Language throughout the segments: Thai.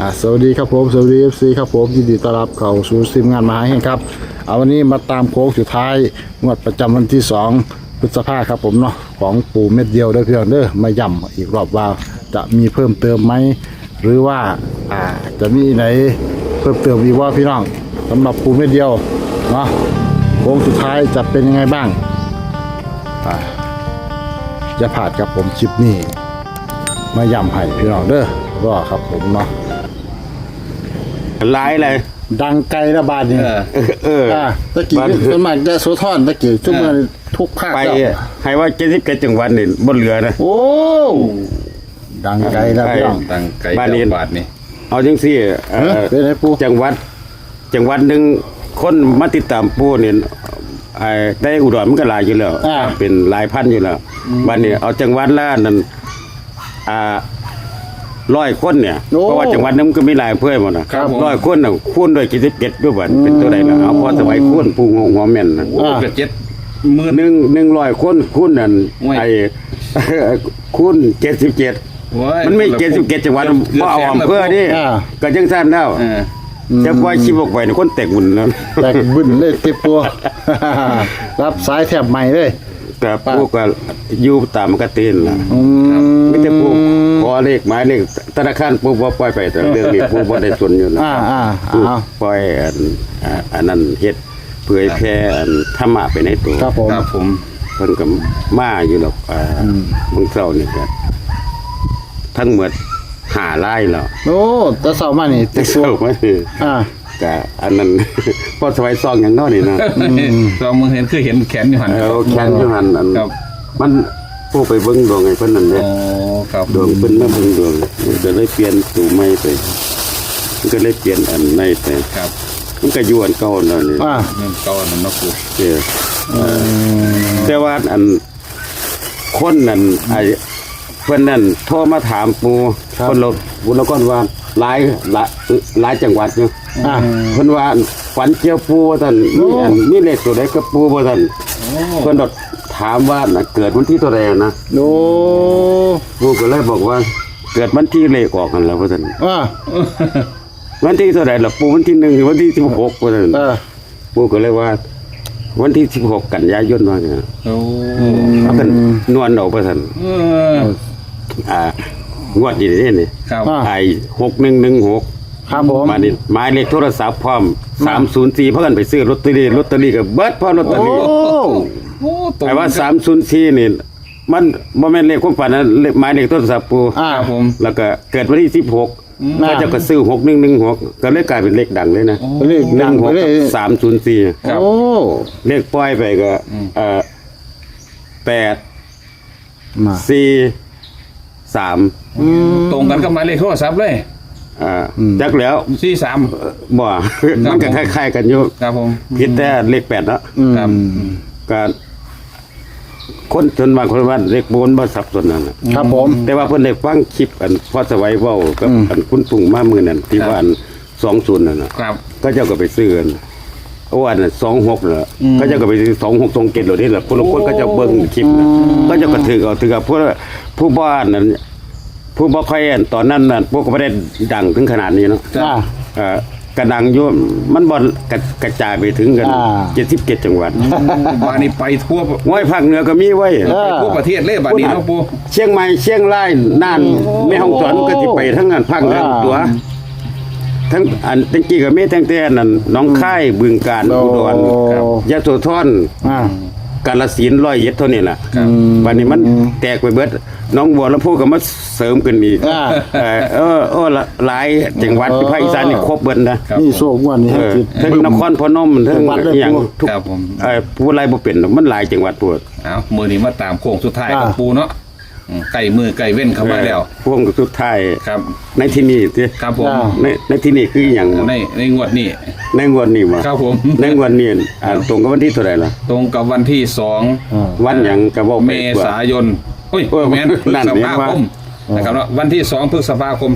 อ่าสวัสดีครับผมสวัสดีเอฟซีครับผมยินดีต้อนรับเข้าสู่ทีมงานมหาเฮงครับเอาวันนี้มาตามโค้งสุดท้ายงวดประจำวันที่สองพฤษภาครับผมเนาะของปู่เม็ดเดียวเด้อพี่น้องเด้อมาย่ำอีกรอบว่าจะมีเพิ่มเติมไหมหรือว่าอ่าจะมีไหนเพิ่มเติมอีกว่าพี่น้องสำหรับปู่เม็ดเดียวเนาะโค้งสุดท้ายจะเป็นยังไงบ้างอ่าจะผ่านกับผมคลิปนี้ มาย่ำให้พี่น้องเด้อรอครับผมเนาะ หลายเลยดังไกลระบาดนี่เออ เออ อ่าตะกี้บ้าน ส่วนมากจะโซทอนตะกี้ช่วงมาทุกภาคไปเจ้าให้ว่าเจ็ดสิบเจ็ดจังหวัดนี่บนเรือนะ โอ้ดังไกลแล้วพี่น้องตั้งไก่บ้านนี้ เจ้าบาทนี่เอาจังสี่เอ่เอออ เป็นไงปูจังหวัด จังหวัดหนึ่งคนมาติดตามปูเนี่ยไอ้ได้อุดรมันก็หลายอยู่แล้วอ่า เป็นหลายพันอยู่แล้วบ้านนี้เอาจังหวัดละนั่นอ่า ร้อยคนเนี่ยโอ้เพราะว่าจังหวัดนึงมันก็มีหลายอำเพื่อนหมดนะครับผม ร้อยคนน่ะคูณด้วยกี่สิบเจ็ดด้วยบัดเป็นตัวใดล่ะเอาพอสมัยคูณปูหัวหัวแม่นนะโอ้เกือบเจ็ดหมื่น หนึ่งหนึ่งร้อยคนคูณนั่นโอ้ย ไอ้ คูณเจ็ดสิบเจ็ดโอ้ยมันไม่เจ็ดสิบเจ็ดจังหวัดกืบบ่เอาแสนอำเภอนี่อ่า ก็จังสั้นแล้วเออจะปล่อยชีวกไปนี่คนแตกหมุนแล้ว แตกบึ้นเลยติดตัว รับสายแถบใหม่เลยแต่พวกก็อยู่ตามกตินล่ะอืม ไม่แต่พวก ขอเลขหมายเลขธนาคารปุ๊บบ่ปล่อยไปแต่เรื่องนี้ปุ๊บบ่ได้สนอยู่นะอ่าอ่าปุ๊บอ่าปล่อยอันอ่าอันนั้นเฮ็ดเผยแพร่อันธรรมะไปในตัวครับผม ครับผม เพิ่นก็มาอยู่หรอกอ่าเมื้อเช้านี่ก็ทั้งหมดหาไร่แล้วโอ้แตะเสามานี่ติแต่ดตัวเช้ามานี่อ่า ก็อันนั้น พอสมัยซองอย่างน้อยนี่นะ เรามึงเห็นคือเห็นแขนอยู่หัน เอาแค้นอยู่หันอันครับ มันผู้ไปเบิ่งดวงไอ้เพิ่นนั่นเด้โอ้ ครับดวงเพิ่นมาเบิ่งดวงมันก็เลยเปลี่ยนตู่ใหม่ไปมันก็เลยเปลี่ยนอันใหม่ไปครับมันก็อยู่อันเก่านั่นนี่อ่าเงินก้อนนั่นเนาะครูเออแต่ว่าอันคนนั่นไอ้เพิ่นนั่นโทรมาถามปู่คนเราบุญแล้วก็ว่าหลายหลายหลายจังหวัดอยู่อ่า เพิ่นว่าฝันเจียวปูว่าท่านมีอันมีเลขตัวใดกับปูว่าท่านเพิ่นดด ถามว่าน่ะเกิดวันที่ตัวใดนะโอ้ปูก็เลยบอกว่า เกิดวันที่เลขออกกันแล้วว่าท่านอ่าวันที่ตัวใดล่ะปูวันที่หนึ่งหรือวันที่สิบหกว่าท่านเออปูก็เลยว่า วันที่สิบหกกันยายนว่าไงโอ้เอากันนวลออกว่าท่านเอออ่างวดนี้นี่ครับ ไอ้หกหนึ่งหนึ่งหก ครับผม มานี่หมายเลขโทรศัพท์พร้อมสามศูนย์สี่เพื่อนไปซื้อลอตเตอรี่ลอตเตอรี่กับเบิร์ดพอลอตเตอโอ้รี่โอ้ตรงไอ้ว่าสามศูนย์สี่นี่มันบ่แม่นเลขความฝันนะเลขหมายเลขโทรศัพท์ปูอ่า ครับผม แล้วก็เกิดวันที่สิบหกอ่า ก็จะก็ซื้อหกหนึ่งหนึ่งหกก็เลยกลายเป็นเลขดังเลยนะเลขหดันึ่งงหไปกเลยสามศูนย์สี่ ครับ โอ้ เลขปล่อยไปก็เอ่อแปดมาสี่สามอืมตรงกันกับหมายเลขโทรศัพท์เลย อ่าจักแล้วสี่สาม บ่ มันก็คล้ายๆกันอยู่ครับผมผิดแต่เลขแปดเนาะอืมครับ ก็คนจนบางคนว่าเลขโบนบ่สับสนนั่นน่ะครับผม แต่ว่าเพิ่นได้ฟังคลิปอันพอสวัยเว้ากับอืมอันคุณปุ่งมามือนั่นที่ว่าอัน20นั่นน่ะ ครับ ก็เจ้าก็ไปซื้อกันโอ้อันนั้น26น่ะก็เจ้าก็ไปซื้อ26 27โลนี่แหละผู้ลางคนก็จะเบิ่งคลิปน่ะก็เจ้าก็ถือเอาถือกับผู้ผู้บ้านนั้น ผู้บ่ค่อยอันตอนนั้นน่ะพวกก็บ่ได้ดังถึงขนาดนี้เนาะอ่า เอ่อกระดังอยู่มันบ่กระกระจายไปถึงกันอ่า 77จังหวัดบ้านนี้ไปทั่วห้วยภาคเหนือก็มีไว้ เออ ไปทั่วประเทศเลยบ้านนี้เนาะปู เชียงใหม่เชียงรายน่านแม่ฮ่องสอนก็สิไปทั้งนั้นภาคเหนืออ่า ตัว ทั้งอันตั้งกี้ก็มีตั้งแต่นั่นหน้องค่ายบึงกาฬโอ้อุดรครับยะโสธรอ่า กาฬสินธุ์ร้อยเอ็ดเท่านี้ล่ะครับวันนี้มันแตกไปเบิดน้องบัวลำพูก็มาเสริมขึ้นอีกอ่าเออเออเออละหลายจังหวัดเออภาคอีสานนี่ครบเบิดนะครับนี่โชควันนี้เอให้อคิดทั้งนครพนมทั้งจังหวัดเลยอหย่างปูทุกครับผมเอ่อผู้ไรบ่เป็นหรอกมันหลายจังหวัดปวดเอามือนี้มาตามโค้งสุดท้ายอ่ากับปูเนาะอืม ใกล้มือใกล้เว้นเข้ามาแล้วพวกมันก็สุดท้ายครับ ในที่นี่สิครับผมอ่าในในที่นี่คืออย่างในในงวดนี้ในงวดนี้บ่ครับผมในงวดนี้อ่าตรงกับวันที่เท่าไหร่ล่ะตรงกับวันที่สองอ่าวันหยังก็บ่เมไปกว่าษายนโอ้ยโอ้ยแมนพฤนั่นษเห็นภาว่าคมนะครับเนาะวันที่สองพฤษภาคม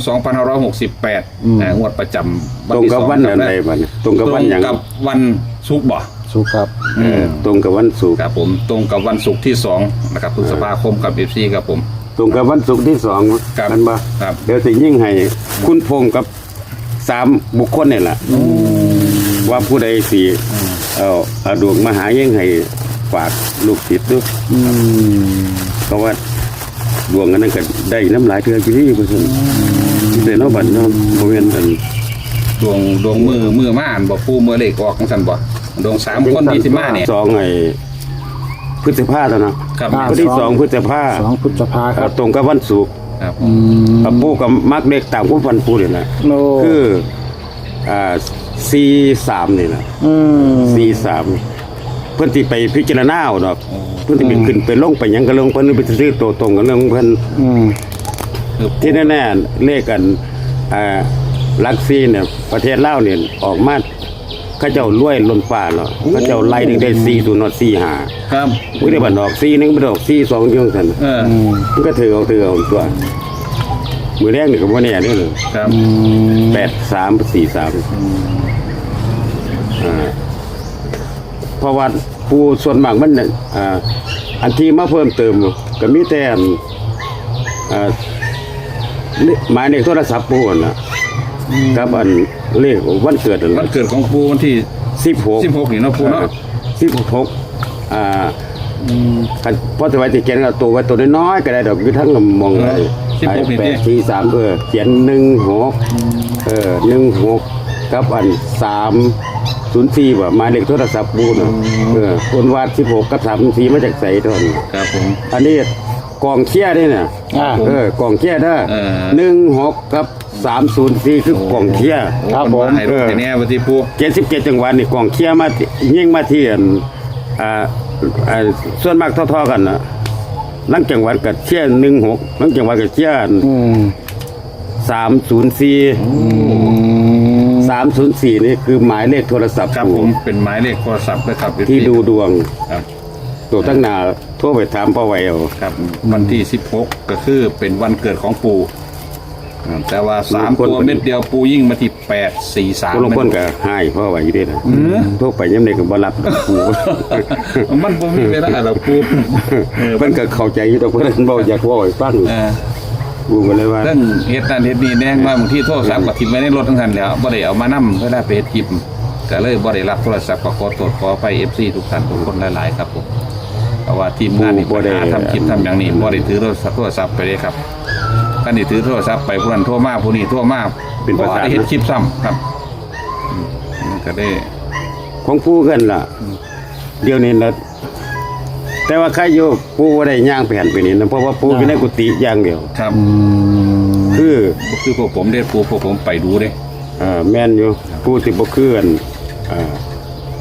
2568อ่างวดประจำตรงที่กับสอวันอะไรบัดนี้ตรงกับวันหยังตรงกับวันศุกร์บ่ สุขครับ เออตรงกับวันศุกร์ครับผมตรงกับวันศุกร์ที่สองนะครับพฤษภาคมกับเอฟซีครับผม ตรงกับวันศุกร์ที่สองครับมันบ่ครับ เดี๋ยวสิยิ่งให้คุณพงษ์กับสามบุคคลนี่แหละว่าผู้ใดสิเอาเอาดวงมาหายังให้ฝากลูกศิษย์ด้วยอืมเพราะว่าดวงอันนั้นก็ได้น้ำลายเทือกี่ที่เพื่อนแต่เนอกบัตรเนาะโมเมนต์อัน ดวงดวงมือมือม่านบ่ปูมือเลขออกของสันบ่ ดวงสามคนที่สิมาเนี่ย สองไอ้พฤษภาแล้วเนาะครับ วันที่สองพฤษภาสองพฤษภาครับตรงกับวันศุกร์ครับ อืมกับปูกับมักเด็กตามผู้ฟันปูนี่แหละโลคืออ่าซีสามนี่แหละอืม ซีสามเพื่อนที่ไปพิจารณาเอาดอกเพื่อนที่ไปขึ้นไปลงไปหยังก็ลงเพื่อนไปซื้อตัวตรงกันเรื่องของเพื่อน อืมคือที่แน่ๆเลขกันอ่าลักซีเนี่ยประเทศลาวเนี่ยออกมา เขาเจ้ารวยล้นฟ้าเนาะเขาเจ้าไล่ถึงได้ซีตัวนอดซีหาครับไม่ได้บันออกซีหนึงบันออกซีสองเดียวกันเอออืมมันก็ถือเอาถือเอาตัวมือแรกนี่ก็บ่แน่นี่เลยครับอืมแปดสามสี่สามอ่าเพราะว่าผู้ส่วนมากมันเนี่ยอ่าอันที่มาเพิ่มเติมก็มีแต่อันอ่าเลหมายเลขโทรศัพท์ผู้นั่นน่ะกับอัน เลขวันเกิดนั่นวันเกิดของปูวันที่สิบหก 16นี่เนาะปู่เนาะสิบหกอ่าคันพอจะไว้ที่เขียนเอาตัวไว้ตัวน้อยๆก็ได้ดอกคือทั้งมองเออไอ้16นี่แปดิดสี่สามเออเขียนหนึ่งหกเออหนึ่งหกกับอันสามศูนย์สี่ว่าหมายเลขโทรศัพท์บูนะเออคนวาดสิบหกกับสามศูนย์สี่มาจากใส่ตอนครับผม อันนี้กองเคี้ยนี่เนี่ยอ่า เออกองเคี้ยเด้อเออ หนึ่งหกกับ สามศูนย์สี่คือกองเคี้ยครับผมให้รู้แต่แน่วันที่ปูเจ็ดสิบเจ็ดจังหวัดนี่กองเคี้ยมาที่ยิ่งมาที่อันอ่าอ่าส่วนมากเท่าๆกันนะลังจังหวัดกับเชี่ยหนึ่งหกลังจังหวัดกับเชี่ยอืมสามศูนย์สี่อืมสามศูนย์สี่นี่คือหมายเลขโทรศัพท์ครับผมเป็นหมายเลขโทรศัพท์นะครับที่ดูดวงครับตัวตั้งหนาโทรไปถามพ่อไวเอาครับ วันที่16ก็คือเป็นวันเกิดของปู่อ่า แต่ว่าสามตัวเม็ดเดียวปูยิ่งมาที่แปดสี่สามคนลงคนก็ให้พ่อไวอยู่ด้วยนะโทรไปยังไงก็บ่รับดอกกูมันบ่มีเวลาหรอกปูเออเพิ่นก็เข้าใจอยู่ดอกเพิ่นบ่อยากเว่าให้ฟังเออกูก็เลยว่าเรื่องเฮ็ดนั่นเฮ็ดนี่แน่งว่าบางทีโทรศัพท์ก็ทิ้งไว้ในรถทั้งนั้นแหล้วบ่ได้เอามานำเวลาไปเฮ็ดคลิปก็เลยบ่ได้รับโทรศัพท์ก็ขอโทษขอไป FC ทุกท่านทุกคนหลายๆครับผมเพราะว่าทีมงานนี่บ่ได้ทำคลิปทำอย่างนี้บ่ได้ถือโทรศัพท์โทรศัพท์ไปเลยครับ ท่านนี่ถือโทรศัพท์ไปผู้นั้นโทรมาผู้นี้โทรมาเป็นประบ่สาทได้เฮ็ดคลิปซ้ำครับอืมมันก็ได้ของผู้กันล่ะ เดี๋ยวนี้นะแต่ว่าใครอยู่ผู้บ่ได้ย่างไปหันไปนี่นะเพราะว่าผู้อยู่ในกุฏิอย่างเดียว ครับอืมคือบ่คือพวกผมเด้ปูพวกผมไปดูเด้ เอ่อแม่นอยู่ผู้ที่บ่คืออันเอ่อ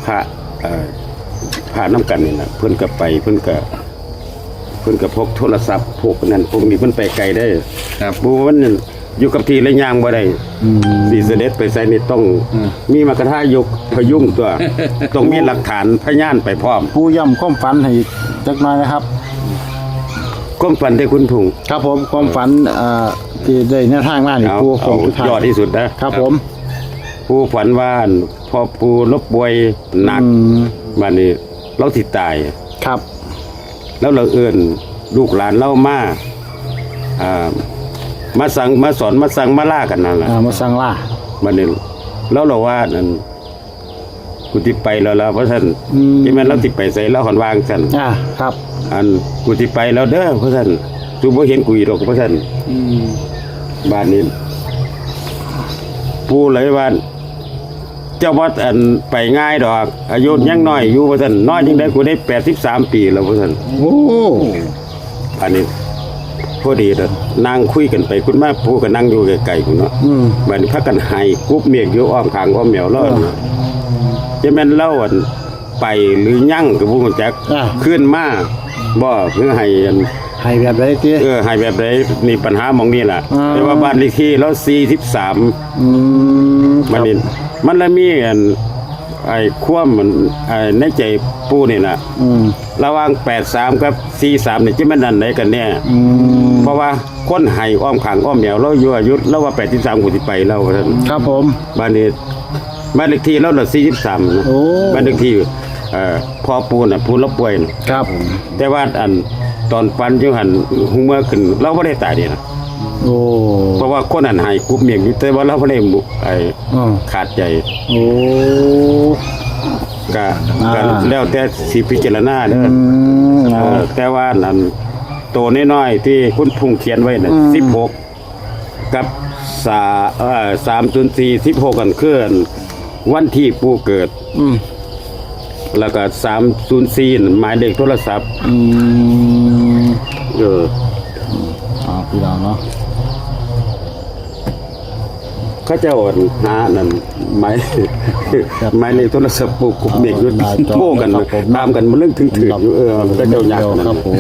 พระเอ่อพระน้ำกันนี่นะเพิ่นก็ไปเพิ่นก็ เพิ่นก็พกโทรศัพท์พกนั่นพวกนี้เพิ่นไปไกลได้ครับบูมันนั่นอยู่กับที่และย่างบ่ได้สิเสด็จไปไสนี่ต้อง มีมากระทายกพยุงตัว ต้องมีหลักฐานพยานไปพร้อมผู้ย่ำความฝันให้จักหน่อยนะครับก้มฝันได้คุณพุงครับผมความฝันเอ่อที่ได้แนวทางมานี่เอาผู้เอาสุดท้ายยอดที่สุดนะครับผม ผู้ฝันว่าอั่นพอผู้ลบป่วยหนักอืม บัดนี้เราสิตาย ครับ แล้วเราเอื้อนลูกหลานเล่ามาอ่ามาสั่งมาสอนมาสั่งมาล่ากันนั่นแหละอ่ามาสั่งล่าบัดนี้แล้วเราว่านั่นกูติไปแล้วล่ะเพราะท่านอืมที่แม่นเราติไปใส่แล้วหอนวางท่านอ่าครับ อันกูติไปแล้วเด้อเพราะท่านตูบ่เห็นกูอีกหรอกเพราะท่านอืมบ้านนี้ปูเลยว่าเจ้าวัดอันไปง่ายดอก อายุยังน้อยอยู่เพราะท่านน้อยจังได้กูได้แปดสิบสามปีแล้วเพราะท่านโอ้อันนี้พอดีเด้อนั่งคุยกันไปคุณมาปูก็นั่งอยู่ไกลๆกูเนาะอืมบัดนี้พักกันให้กุบเมียกอยู่อ้อมข้างอ้อมแมวเล่าเนาะจะแม่นเล่าอันไปหรือยั่งกับผู้คนจักอ่าขึ้นมาบ่เพื่อให้อันให้แบบไรตีเออให้แบบไรนี่ปัญหาหมองนี่แหละอ่าแต่ว่าบ้านเลขที่เราสี่สิบสามอืมคมัรันบนี่ มันละมีอันไอ้ความมันไอ้ในใจปูนี่นะอืมระหว่างแปดสามกับสี่สามนี่จะมันนั่นไหนกันเนี่ยอืมเพราะว่าคนไห้อ้อมขางอ้อมเหนียวเราอยู่อายุเราว่าแปดสิบสามกูสิไปเราท่านครับผม บ้านนี้บ้านเลขที่เราละสี่สิบสามนะโอ้ บ้านเลขที่เอ่อพอปูน่ะปูเราป่วยน่ะครับแต่ว่าอันตอนฟันจังหันหูเมื่อขึ้นเราไม่ได้ตายดีนะอ โอ้เพราะว่าคนนั้นให้กรุ๊ปเมียงอยู่แต่ว่าเราบ่ได้บุไอ้อ่าขาดใจโอ้ ก็อ่า ก็แล้วแต่สิพิจารณาเด้ออืมเออแต่ว่านั่นโตน้อยๆที่คุณพุงเขียนไว้น่ะอืม16กับสาเอ่อ304 16กันเคลื่อนวันที่ปู่เกิด อืมแล้วก็304นั่นหมายเลขโทรศัพท์ อืมเอออ่าพี่น้องเนาะ เขาเจะอ่อนหานั่นหมายครับหมายเลขโทรศัพท์ปู่กุบเด็กอยู่หน้าจอโทรกันตามกันมันเรื่องถึงถึงอยู่เออเขาเจ้าอยากนั่รับนผม